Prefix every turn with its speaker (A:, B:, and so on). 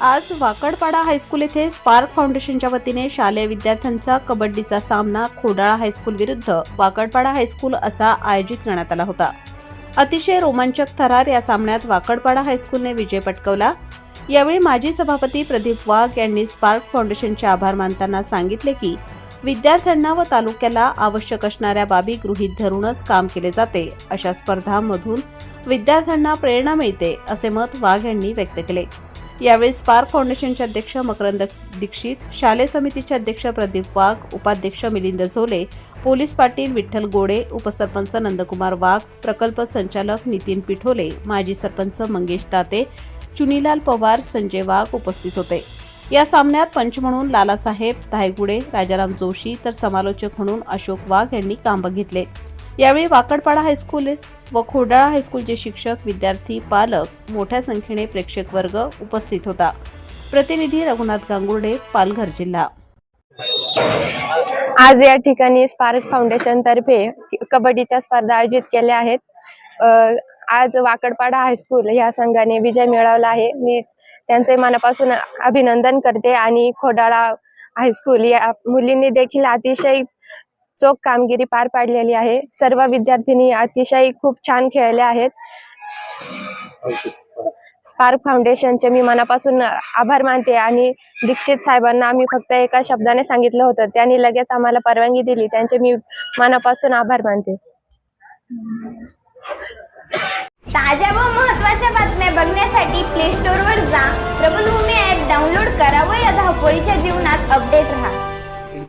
A: आज वाकडपाडा हायस्कूल येथे स्पार्क फाउंडेशनच्या वतीने शालेय विद्यार्थ्यांचा कबड्डीचा सामना खोडाळा हायस्कूल विरुद्ध वाकडपाडा हायस्कूल असा आयोजित करण्यात आला होता. अतिशय रोमांचक थरार या सामन्यात वाकडपाडा हायस्कूलने विजय पटकवला. यावेळी माजी सभापती प्रदीप वाघ यांनी स्पार्क फाउंडेशनचे आभार मानताना सांगितले की विद्यार्थ्यांना व तालुक्याला आवश्यक असणाऱ्या बाबी गृहीत धरूनच काम केले जाते अशा स्पर्धांमधून विद्यार्थ्यांना प्रेरणा मिळते असे मत वाघ यांनी व्यक्त केले. यावेळी स्पार्क फाउंडेशनचे अध्यक्ष मकरंद दीक्षित शालेय समितीचे अध्यक्ष प्रदीप वाघ उपाध्यक्ष मिलिंद झोले पोलीस पाटील विठ्ठल गोडे उपसरपंच नंदकुमार वाघ प्रकल्प संचालक नितीन पिठोले माजी सरपंच मंगेश ताते चुनीलाल पवार संजय वाघ उपस्थित होते. या सामन्यात पंच म्हणून लालासाहेब धायगुडे राजाराम जोशी तर समालोचक म्हणून अशोक वाघ यांनी काम बघितले यावेळी वाकडपाडा हायस्कूल व खोडाळा हायस्कूलचे शिक्षक विद्यार्थी पालक मोठ्या संख्येने प्रेक्षक वर्ग उपस्थित होता. प्रतिनिधी रघुनाथ गांगुर्डे पालघर जिल्हा.
B: आज या ठिकाणी स्पार्क फाउंडेशन तर्फे कबड्डीच्या स्पर्धा आयोजित केल्या आहेत. आज वाकडपाडा हायस्कूल या संघाने विजय मिळवला आहे. मी त्यांचे मनापासून अभिनंदन करते आणि खोडाळा हायस्कूल या मुलींनी देखील अतिशय चोख कामगिरी पार पाडलेली आहे. सर्व विद्यार्थिनी अतिशय खूप छान खेळल्या आहेत. स्पार्क फाउंडेशनचे मी मनापासून आभार मानते आणि दीक्षित साहेबांना आम्ही फक्त एका शब्दाने सांगितलं होतं. त्यांनी लगेच आम्हाला परवानगी दिली. त्यांचे मी मनापासून आभार मानते.
C: ताज्या व महत्त्वाच्या बातम्या बघण्यासाठी प्ले स्टोअरवर जा. प्रबलभूमी ऍप डाउनलोड करा व या धावपळीच्या जीवनात अपडेट राहा.